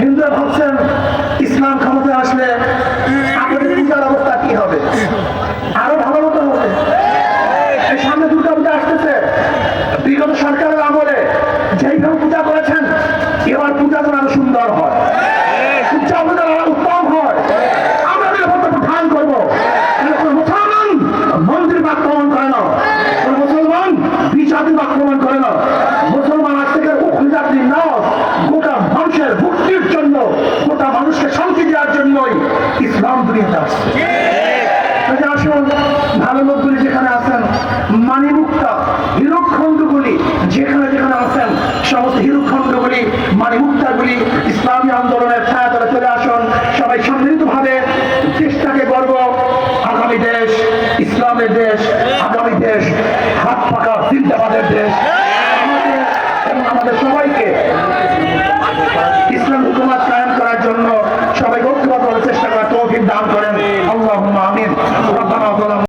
হিন্দুরা ভাবছেন ইসলাম ক্ষমতায় আসলে আপনাদের পূজার অবস্থা কি হবে? আরও ভালো মতো হবে। সামনে দুর্গা পূজা আসতেছে। বিগত সরকারের আমলে যেইভাবে পূজা করেছেন, এবার পূজা যেন আরও সুন্দর হয়। মুসলমান মন্দির আক্রমণ করে না। লোকগুলি যেখানে আছেন, মানিমুক্তা, হিরোখণ্ডগুলি, যেখানে যেখানে আছেন, সমস্ত ইসলামী আন্দোলনের ছায়া তলে চলে আসুন। সবাই সম্মিলিতভাবে আগামী দেশ, ইসলামের দেশ, আগামী দেশ দান করেন। আল্লাহ আমিন।